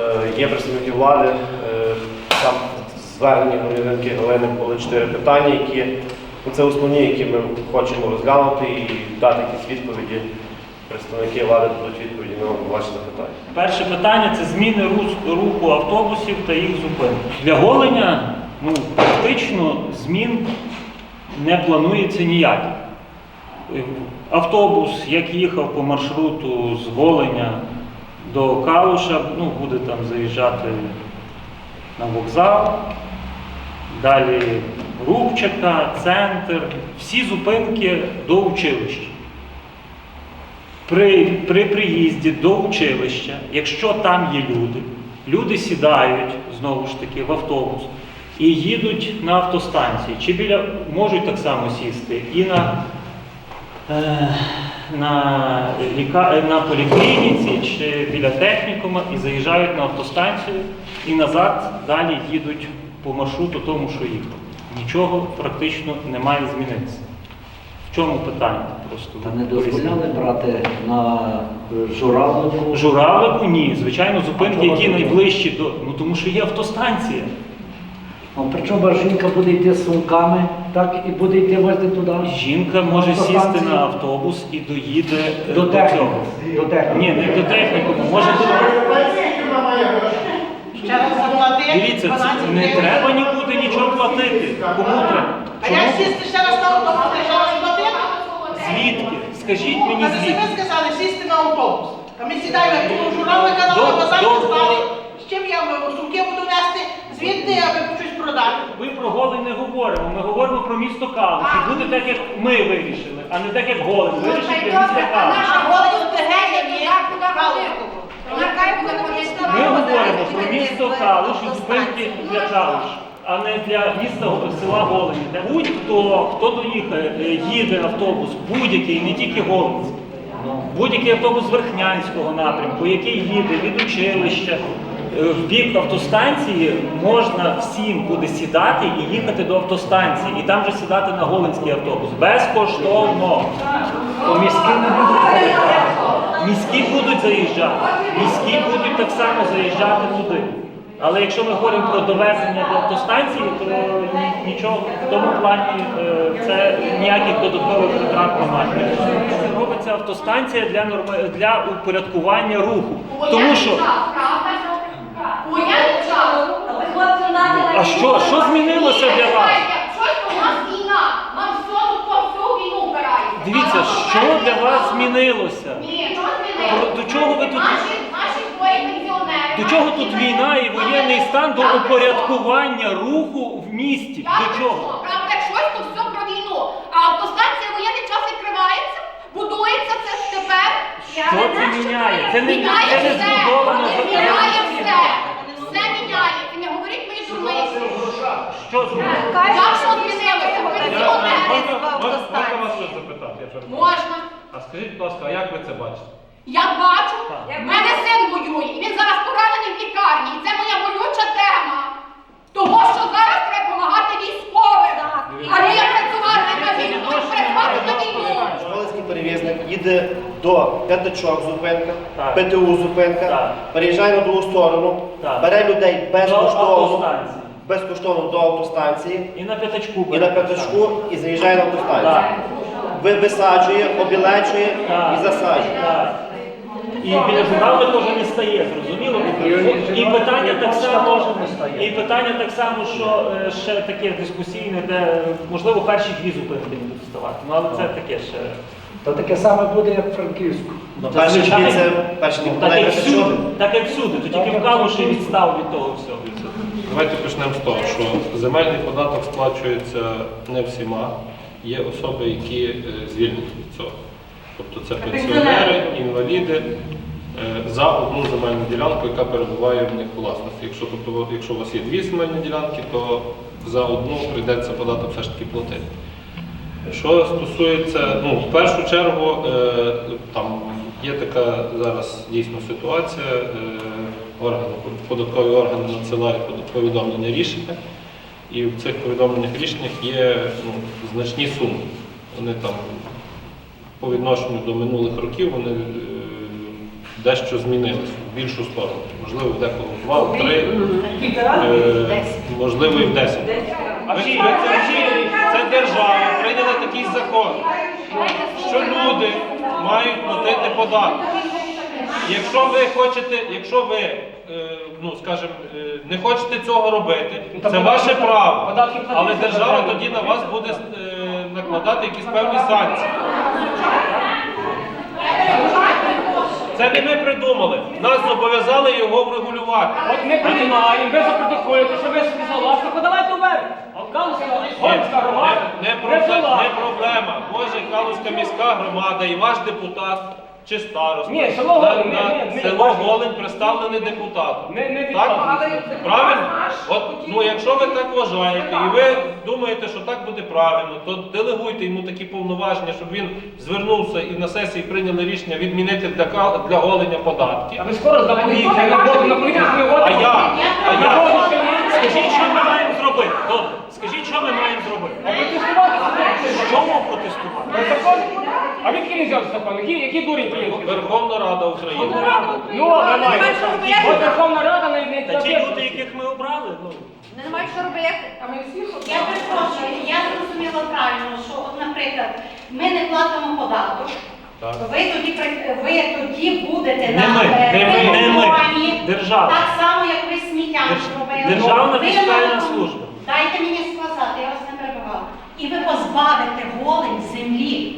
Е, Є представники влади. Е, Там звернені громадянки Галини були чотири питання, які ну, це основні, які ми хочемо розглянути і дати якісь відповіді. Представники влади дадуть відповіді на ваші запитання. Перше питання це зміни руху автобусів та їх зупинки. Для Голеня ну, практично змін не планується ніяких. Е, Автобус, як їхав по маршруту з Голеня до Калуша, ну, буде там заїжджати на вокзал, далі Рубчака, центр, всі зупинки до училища. При, при приїзді до училища, якщо там є люди, люди сідають знову ж таки в автобус і їдуть на автостанції, чи біля можуть так само сісти і на, е, на, ліка, е, на поліклініці чи біля технікума і заїжджають на автостанцію і назад далі їдуть по маршруту тому, що їхали. Нічого практично не має змінитися. В чому питання? Просто Та не дозволяли брати на журавлику. Журавлику ні, звичайно, зупинки, які найближчі до. Ну тому що є автостанція. Причому жінка буде йти з сумками, так і буде йти возити туди. Жінка може сісти на автобус і доїде е, До до цього. До техніки. Ні, не до технікуму. Може до... Ще раз заплатити. Дивіться, це не треба нікуди нічого платити. Кому треба? А я сісти ще раз на автобус, ще раз платити? Звідки? Скажіть мені Та ви сказали, сісти на автобус. А ми сідаємо, тому журавлика на до- стали. З чим я сумки буду нести звідти, аби по щось продати? Ми про Голень не говоримо. Ми говоримо про місто Калуш. І буде так, як ми вирішили, а не так, як Голень вирішив для міста Калушку. Ми говоримо про місто Калуш і зупинки для Калуш, а не для міста села Голені. Будь-хто, хто доїхає, е, їде автобус, будь-який, не тільки Голинський. Будь-який автобус Верхнянського напрямку, який їде від училища в бік автостанції, можна всім буде сідати і їхати до автостанції, і там же сідати на Голинський автобус безкоштовно. То міські не будуть заїжджати. Міські будуть заїжджати, міські будуть так само заїжджати туди. Але якщо ми говоримо про довезення до автостанції, то нічого в тому плані е, це ніяких додаткових витрат немає. Робиться автостанція для норма- для упорядкування руху. Тому що А що- що змінилося для вас? Щось у нас війна. Нам по всю війну впирається. дивіться, що для вас змінилося? Ні, що змінилося? До чого ви тут- Наші, наші двоє пенсіонери. До чого тут війна і воєнний стан до упорядкування руху в місті? До чого? Правда, щось, то все про війну. А автостанція воєнний час відкривається, будується це тепер. Що це міняє? Це не це не все. збудовано Міняє все. Все міняє. І не говоріть мені дурниці. Що змінилося? Як що змінилося? Пенсіонери. Можна вас щось запитати? Я Можна. А скажіть, будь ласка, а як ви це бачите? Я бачу, в мене син воює, і він зараз поранений в лікарні. І це моя болюча тема. Того, що зараз треба допомагати військовим, а не працювати на війну, працювати на війну. Школинський перевізник їде до п'ятачок зупинка, Так. ПТУ зупинка, Так. переїжджає на другу сторону, Так. бере людей безкоштовно, автостанції. Безкоштовно до автостанції І на п'ятачку. і на п'ятачку і заїжджає на автостанцію. Так. Ви висаджує, обілечує Так. і засаджує. Так. І біля журавлика вже не стає, зрозуміло? І питання так само, і питання так само, що е, ще таке дискусійне, де можливо перші дві зупинки будуть вставати. Ну але це таке ще. То таке саме буде, як в Франківську. Ну, Перші дві звичайно. це перші дві Так як всюди, чули. так як всюди, то тільки в Калуші відстав від того всього. Давайте почнемо з того, що земельний податок сплачується не всіма. Є особи, які е, звільнені від цього. Тобто це пенсіонери, інваліди е, за одну земельну ділянку, яка перебуває в них у власності. Якщо, тобто, якщо у вас є дві земельні ділянки, то за одну прийдеться податок все ж таки платити. Що стосується, ну, в першу чергу, е, там є така зараз дійсно ситуація, е, органи, податкові органи надсилають повідомлення рішення, і в цих повідомлених рішеннях є ну, значні суми. Вони там по відношенню до минулих років вони е, дещо змінилися в більшу сторону. Можливо, в декого два, три, е, можливо, і в десять. Це, це держава прийняла такий закон, що люди мають платити податки. Якщо ви хочете, якщо ви, е, ну скажімо, е, не хочете цього робити, це ваше право. Але держава тоді на вас буде е, накладати якісь певні санкції. Це не ми придумали. Нас зобов'язали його врегулювати. От ми приймаємо, ви запротоколюєте, що ви собі за подавайте вверх. А Калуська, Гольська громада, Не, не, пробле- не проблема. Може Калузька міська громада і ваш депутат чи староста. Ні, село Голень, на- ні, ні, село ваш- Голень представлений депутатом. Ми- ми так? Правильно? От, ну, якщо ви так вважаєте і ви думаєте, що так буде правильно, то делегуйте йому такі повноваження, щоб він звернувся і на сесії прийняли рішення відмінити для, для Голеня податки. А ви скоро на А я? А я? ні. Скажіть, що ми маємо зробити? Добре, скажіть, що ми маємо зробити? Протестувати це Чому протестувати? А відки не взяв закон? Які, які дурень приїхали? Верховна Рада України. Ну, ви маєте. От Верховна Рада не не Та ті люди, яких ми обрали, ну. Не маєш що робити. Я перепрошую, я зрозуміла правильно, що, от, наприклад, ми не платимо податок. Так. Ви тоді при- ви тоді будете Не на ми, е, не ми, не ми. виконанні, Держава. Так само, як ви сміттям Держ- зробили. Державна Ви фіскальна на- служба. Дайте мені сказати, я вас не перебивала. І ви позбавите голень землі.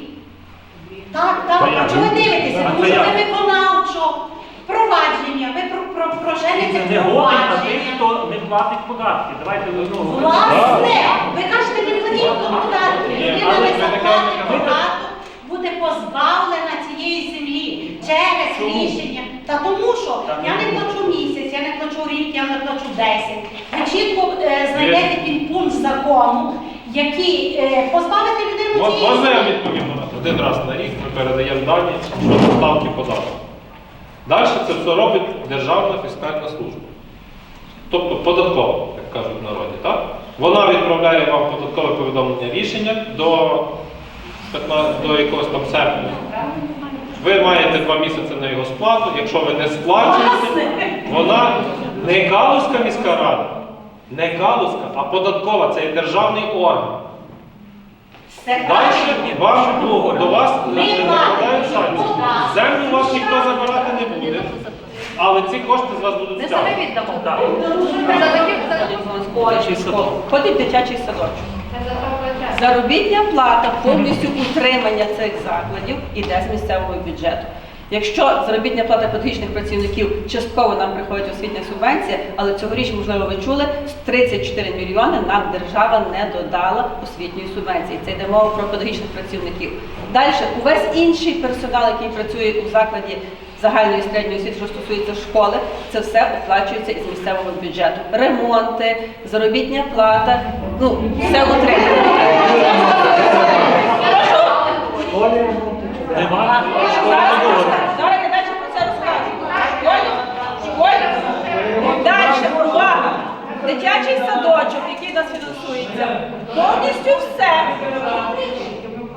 Так, так, Та а чого ви дивитеся? Тому що ви виконавчо, провадження, ви про, про, проженете Це не голод, а тих, провадження. хто не платить податки. Давайте ну, Власне, ви кажете, не платіть податки. Людина не заплатить податок, буде позбавлена цієї землі через рішення. Та тому що я не плачу місяць, я не плачу рік, я не плачу 10. Ви чітко е, знайдете підпункт закону, який е, позбавить людину Мож- цієї Можна я відповім на це? Один раз на рік ми передаємо дані щодо ставки податку. Далі це все робить Державна фіскальна служба. Тобто податкова, як кажуть в народі. Так? Вона відправляє вам податкове повідомлення рішення до, 15, до якогось там серпня. Ви маєте два місяці на його сплату. Якщо ви не сплачуєте, вона не Галузька міська рада, не Галузька, а податкова, це є державний орган. Далі вам, ну, до вас накладають санкції. Землю у вас ніхто забирати не буде, але ці кошти з вас будуть Ми самі віддамо. Ходить дитячий садочок. Заробітня плата, повністю утримання цих закладів іде з місцевого бюджету. Якщо заробітня плата педагогічних працівників частково нам приходить освітня субвенція, але цьогоріч, можливо, ви чули, 34 мільйони нам держава не додала освітньої субвенції. Це йде мова про педагогічних працівників. Далі, увесь інший персонал, який працює у закладі загальної середньої освіти, що стосується школи, це все оплачується із місцевого бюджету. Ремонти, заробітня плата, ну все утримання. Нема Зараз, не говоримо. зараз я далі про це розкажу. Школі, школі. Далі, увага. Дитячий садочок, який нас фінансується, повністю все.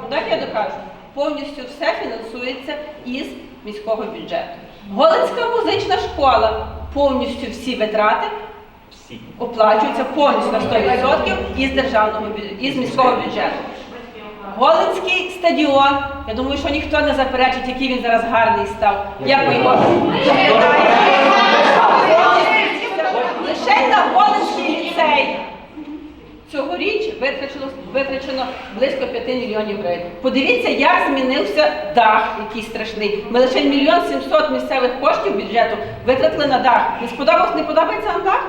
Так я докажу. Повністю все фінансується із міського бюджету. Голинська музична школа, повністю всі витрати оплачуються повністю на 100% із державного із міського бюджету. Голинський стадіон. Я думаю, що ніхто не заперечить, який він зараз гарний став. Як ви його лише на Голинський ліцей. Цьогоріч витрачено, витрачено близько 5 мільйонів гривень. Подивіться, як змінився дах, який страшний. Ми лише мільйон 700 місцевих коштів бюджету витратили на дах. Не сподобався, не подобається нам дах?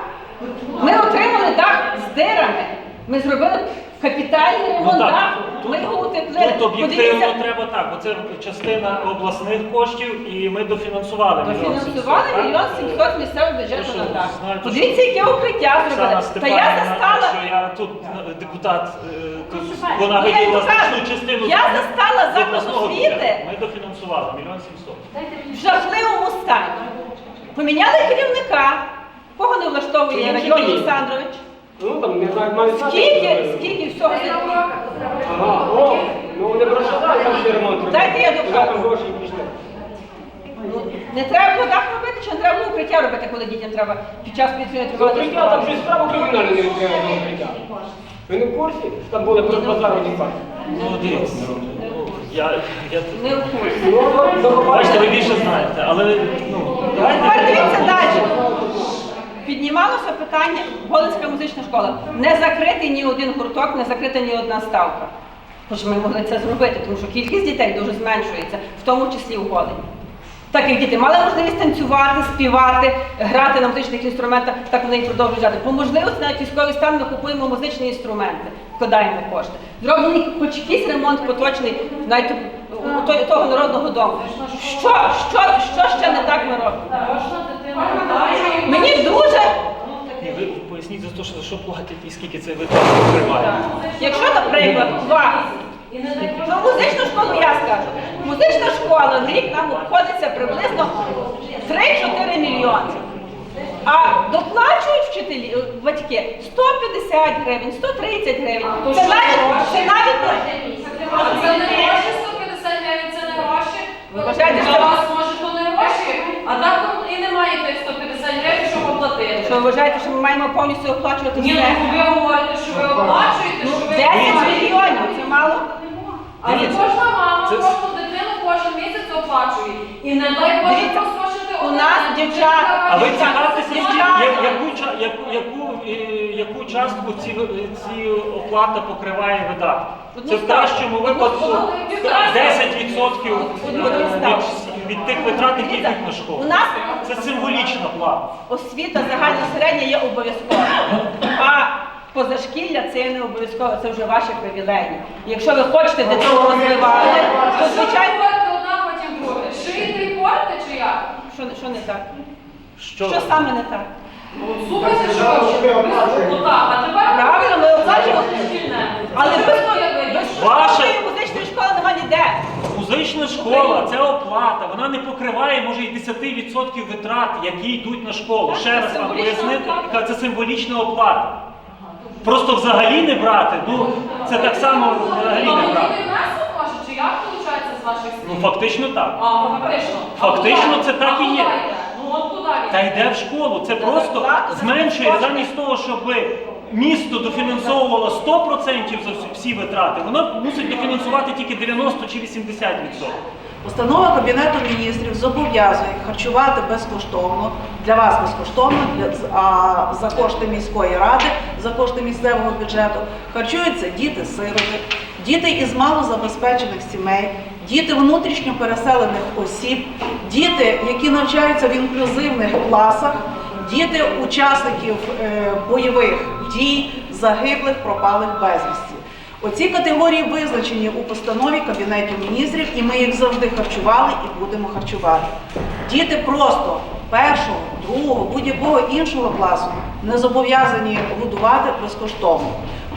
Ми отримали дах з дирами. Ми зробили капітальний ремонт Ну даху. тут, Ми його утеплили. тут об'єктивно Подивіться, треба так, бо це частина обласних коштів і ми дофінансували мільйон Дофінансували 700, так? мільйон 700 місцевого Ну, бюджету що, на знаєте, Подивіться, яке укриття Оксана зробили. Та я Степанівна, застала. що я тут е, депутат, е, тут вона Я виділила кажу, значну частину. я застала заклад обласного освіти. бюджету. Ми дофінансували мільйон сімсот. в жахливому стані. Поміняли керівника. Кого не влаштовує Чому Радіон ні? Олександрович? Ну там не знаю, навіть Скільки, скільки всього? Ага, о, ну не прощали там всі ремонт. Дайте я пішли? Ну, Не треба було так робити, чи не треба було укриття робити, коли дітям треба під час підвищення За тривоги? укриття там щось справа кримінальне не відкрили за укриття. Ви не в курсі? Там були базарні факти. Ну, дивіться. Я, я, Не в курсі. Ну, бачите, ви більше знаєте, але ну, Тепер давайте. дивіться далі. Піднімалося питання Голицька музична школа. Не закритий ні один гурток, не закрита ні одна ставка. Хоч ми могли це зробити, тому що кількість дітей дуже зменшується, в тому числі у Голені. Так як діти мали можливість танцювати, співати, грати на музичних інструментах, так вони і продовжують грати. По можливості навіть військовий стан ми купуємо музичні інструменти, вкладаємо кошти. Зроблений хоч якийсь ремонт поточний навіть у- той- того народного дому. Що, що, що ще не так ми робимо? Мені дуже ви поясніть за те, що, за що платять і скільки це витрат покриває. Якщо, наприклад, у вас, ну музичну школу я скажу, музична школа в рік нам обходиться приблизно 3-4 мільйони. А доплачують вчителі, е, батьки 150 гривень, 130 гривень. Це навіть, це навіть Це не гроші, 150 гривень, це не гроші. Ви вважаєте, що- вас може то не гроші, а так і немає тих 150 гривень, щоб оплатити. що ви вважаєте, що ми маємо повністю оплачувати Ні, все. ну ви говорите, що ви оплачуєте, Ну, що ви 10 мільйонів, це мало? Але Дивіться, кожна мама це- кожну дитину кожен місяць оплачує. І не дай Боже Дивіться, у нас дівчата- А ви цікавитеся, я- яку, ча- яку, яку, е, яку частку ці, ці оплата покриває видатки? Це в кращому випадку ставку. 10% Одну е, ставку. від, від тих витрат, які Дивіться, йдуть на школу. у нас Це символічна плата. освіта загальна середня є обов'язкова. А позашкілля це не обов'язково, це вже ваші привілегії. Якщо ви хочете дитину розвивати, то звичайно, одна, потім друге? Шиєте і порте чи як? що, що не так? Що, Що саме не так? Слухайте, що ви а тепер Правильно, ми оплачуємо. Але без безкоштовної музичної школи нема ніде. Музична школа це оплата, вона не покриває, може, і 10% витрат, які йдуть на школу. Ще раз вам символічна пояснити, оплата. яка це символічна оплата. Просто взагалі не брати, ну це так само взагалі не брати. Внесок може, чи як виходить з ваших? Ну фактично так. А, фактично. Фактично це так і є. Ну от куди? Та йде в школу. Це просто зменшує замість того, щоб місто дофінансовувало 100% за всі витрати, воно мусить дофінансувати тільки 90 чи 80%. Постанова Кабінету міністрів зобов'язує харчувати безкоштовно, для вас безкоштовно, для, а за кошти міської ради, за кошти місцевого бюджету. Харчуються діти-сироти, діти із малозабезпечених сімей, діти внутрішньо переселених осіб, діти, які навчаються в інклюзивних класах, діти учасників е, бойових дій, загиблих, пропалих безвісті. Оці категорії визначені у постанові Кабінету міністрів, і ми їх завжди харчували і будемо харчувати. Діти просто першого, другого, будь-якого іншого класу не зобов'язані годувати безкоштовно.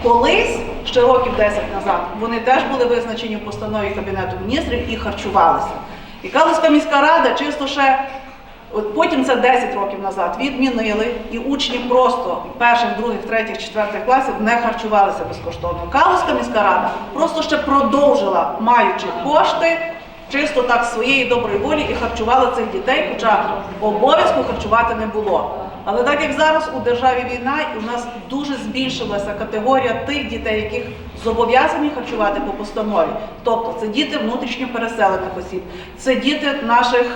Колись, ще років 10 назад, вони теж були визначені в постанові Кабінету міністрів і харчувалися. І Калузька міська рада чисто ще От потім це 10 років назад відмінили, і учні просто перших, других, третіх, четвертих класів не харчувалися безкоштовно. Калузька міська рада просто ще продовжила, маючи кошти, чисто так своєї доброї волі і харчувала цих дітей, хоча обов'язку харчувати не було. Але так як зараз у державі війна, і у нас дуже збільшилася категорія тих дітей, яких зобов'язані харчувати по постанові. Тобто це діти внутрішньо переселених осіб, це діти наших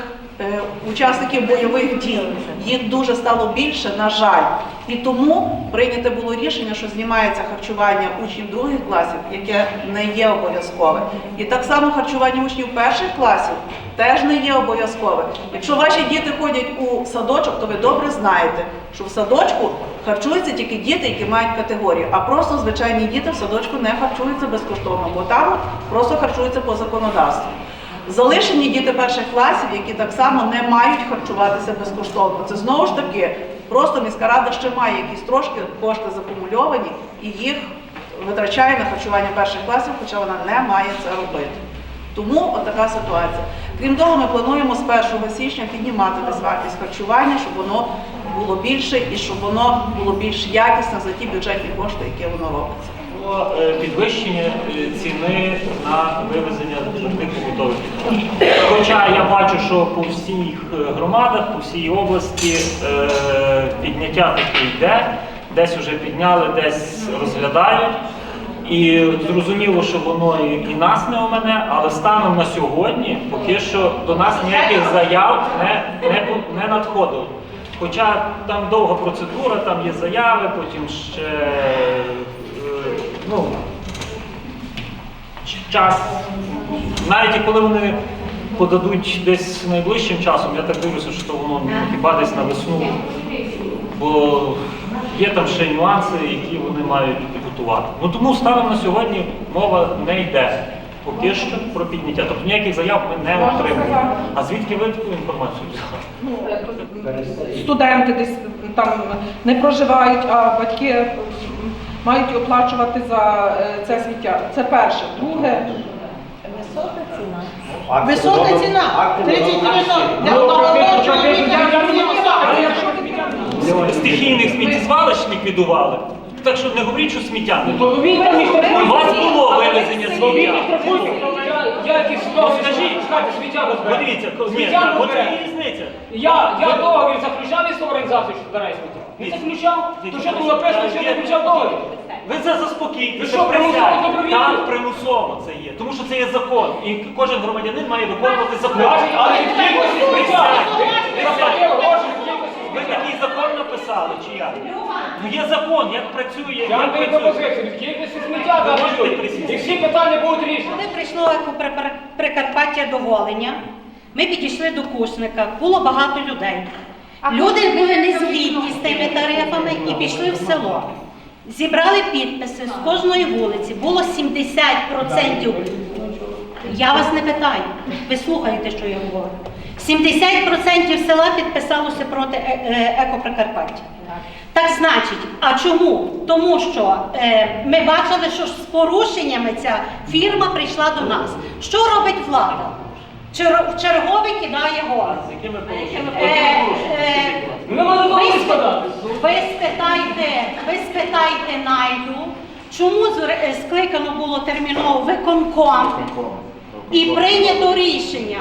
учасників бойових дій. Їх дуже стало більше, на жаль. І тому прийняте було рішення, що знімається харчування учнів других класів, яке не є обов'язкове. І так само харчування учнів перших класів теж не є обов'язкове. Якщо ваші діти ходять у садочок, то ви добре знаєте, що в садочку харчуються тільки діти, які мають категорію, а просто звичайні діти в садочку не харчуються безкоштовно, бо там просто харчуються по законодавству. Залишені діти перших класів, які так само не мають харчуватися безкоштовно. Це знову ж таки, просто міська рада ще має якісь трошки кошти закумульовані і їх витрачає на харчування перших класів, хоча вона не має це робити. Тому отака ситуація. Крім того, ми плануємо з 1 січня піднімати вартість харчування, щоб воно було більше і щоб воно було більш якісне за ті бюджетні кошти, які воно робиться. Було е, підвищення е, ціни на вивезення готовий підтримати. Хоча я бачу, що по всіх е, громадах, по всій області підняття таке йде, десь вже підняли, десь розглядають. І зрозуміло, що воно і, нас не омине, але станом на сьогодні поки що до нас ніяких заяв не, не, не надходило. Хоча там довга процедура, там є заяви, потім ще ну, час. Навіть і коли вони подадуть десь найближчим часом, я так дивлюся, що воно ну, хіба десь на весну. Бо є там ще нюанси, які вони мають підготувати. Ну тому станом на сьогодні мова не йде. Поки що про підняття. Тобто ніяких заяв ми не отримуємо. А звідки ви таку інформацію взяли? студенти десь там не проживають, а батьки мають оплачувати за е, це сміття. Це перше. Друге, Висока ціна. акти 30 робимо гривень всі. для одного чоловіка. а якщо Стихійних сміттєзвалищ ліквідували. Так що не говоріть, що сміття не було. Голові там ніхто У вас було вивезення Голові сміття. штрафують. Я яких Ну, ситуацій, скажіть. Чекайте, сміття. Подивіться, ко- ні, Сміття от розбирає. є різниця. Я, я договір заключав із організацією, що збирає сміття. Він заключав, то що тут написано, що я заключав договір? Ви це заспокійте. Ви що, примусово добровільно? Так, примусово це є. Тому що це є закон. І кожен громадянин має виконувати закон. Але заплатили гроші від кількості Ви такий закон написали, чи як? Ну є закон, як працює, Я як вам даю працює. пропозицію, від сміття Ви можете дати. присісти? І всі питання будуть рішені. Коли прийшло Прикарпаття до Голеня, ми підійшли до Кушника, було багато людей. Люди були не згідні з тими тарифами і пішли в село. Зібрали підписи з кожної вулиці, було 70%. Я вас не питаю, ви слухаєте, що я говорю. 70% села підписалося проти е- е- екоприкарпаття. Так значить, а чому? Тому що е, ми бачили, що з порушеннями ця фірма прийшла до нас. Що робить влада? Чер- в чергове кидає порушеннями? Е, е, ви, ви спитайте, ви спитайте Найду, чому скликано було терміново виконком і прийнято рішення.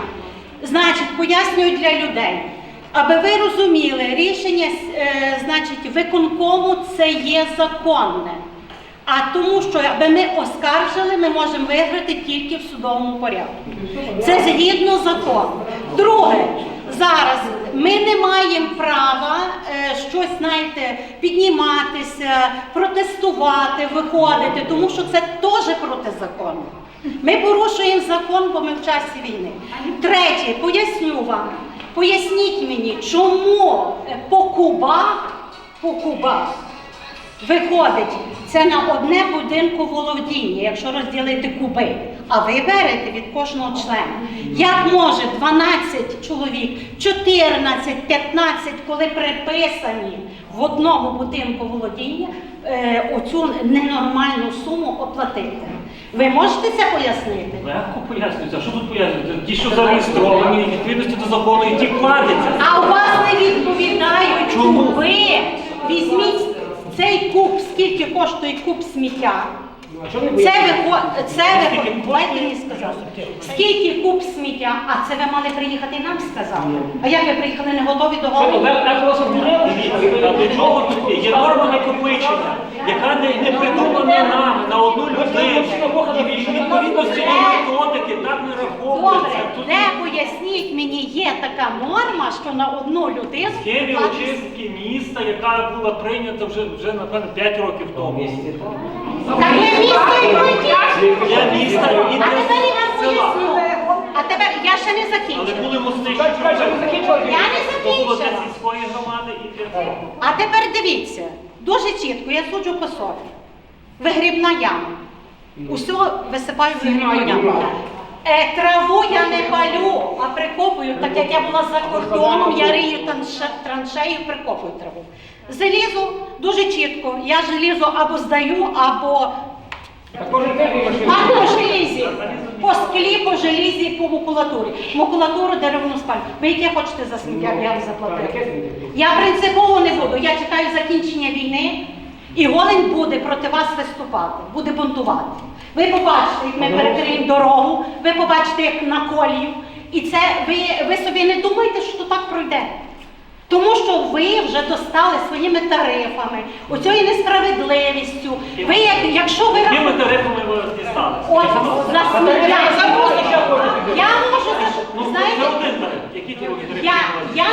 Значить, пояснюю для людей. Аби ви розуміли, рішення е, значить, виконкому це є законне. А тому, що аби ми оскаржили, ми можемо виграти тільки в судовому порядку. Це згідно закону. Друге, зараз ми не маємо права е, щось, знаєте, підніматися, протестувати, виходити, тому що це теж протизаконно. Ми порушуємо закон, бо ми в часі війни. Третє, поясню вам. Поясніть мені, чому е, по кубах, Виходить, це на одне будинку володіння, якщо розділити куби. А ви берете від кожного члена. Як може 12 чоловік, 14, 15, коли приписані в одному будинку володіння, е, оцю ненормальну суму оплатити? Ви можете це пояснити? Легко пояснюється. Що тут пояснюється? Ті, що зареєстровані, відповідності до закону, і ті платяться. А у вас не відповідають, Чому? ви візьміть цей куб, скільки коштує куб сміття. Це виходить, це виходить, дайте мені сказати. Скільки куб сміття, а це ви мали приїхати і нам сказати. А як ви приїхали не готові до голови? до чого тут є? Є норма накопичення, яка не, не придумана нам на одну людину. І в відповідності до методики так не раховується. Добре, Тут де поясніть мені, є така норма, що на одну людину схемі очистки міста, яка була прийнята вже, вже напевно, 5 років тому. Так ви місто і. Для міста і А тепер я вам села. поясню. А тепер я ще не Але закінчила. були мости, закінчили. Я не то було для закінчила. сільської громади і для цього. А тепер дивіться, дуже чітко, я суджу по собі. Вигрібна яма. Усього висипаю в вигрібну яму. Е, траву я не палю, а прикопую, так як я була за кордоном, я рию траншею, прикопую траву. Залізу дуже чітко. Я желізо або здаю, або а по желізі, по склі, по желізі, по макулатурі. Макулатуру деревну спалю. Ви яке хочете за сміття, я вам заплатила. Я принципово не буду. Я чекаю закінчення війни, і Голень буде проти вас виступати, буде бунтувати. Ви побачите, як ми перекриємо дорогу, ви побачите, як на колію. І це ви, ви собі не думайте, що то так пройде. Тому що ви вже достали своїми тарифами, оцією несправедливістю. Ви, як, якщо ви Якими тарифами ви дістали? От за сміття. Я можу Ну, за- це знаєте, один тариф. Які ті тарифи? я, я,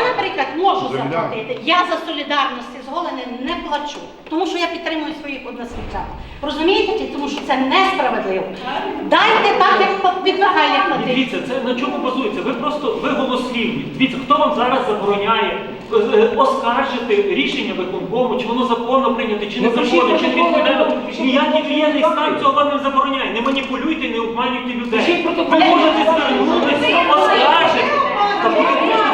заплатити. Я за солідарності з Голенем не плачу, тому що я підтримую своїх односельчан. Розумієте? Тому що це несправедливо. Дайте так, як від платити. Дивіться, це на чому базується? Ви просто ви голослівні. Дивіться, хто вам зараз забороняє е, е, оскаржити рішення виконкому, чи воно законно прийнято, чи не законно, чи не пишіть Ніякий протоколи. стан цього вам не забороняє. Не маніпулюйте, не обманюйте людей. Ви можете звернутися, оскаржити. Та.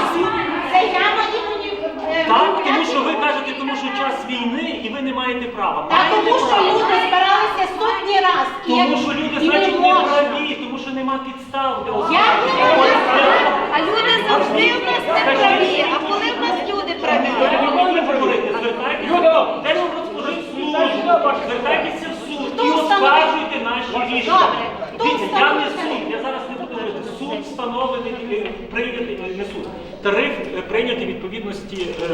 Це я маніпулюю. е, Так, маніпуляцію. тому що ви кажете, тому що час війни і ви не маєте права. Та Маєте тому що право. люди збиралися сотні раз. і Тому як- що люди, і значить, не праві, тому що нема підстав для Як не це. А люди завжди в нас не праві. А коли в нас люди праві? Ви не можете говорити, звертайтеся, Держпродспоживслужбу, звертайтеся в суд і оскаржуйте наші рішення. Дивіться, я не суд, я зараз не буду говорити. Суд встановлений, е, прийнятий, е, не суд. Тариф е, прийнятий відповідності е,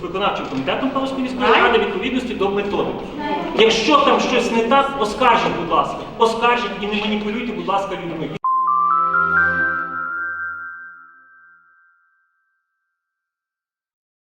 виконавчим комітетом Павловської міської ради відповідності до методики. Якщо там щось не так, оскаржіть, будь ласка. Оскаржіть і не маніпулюйте, будь ласка, людьми.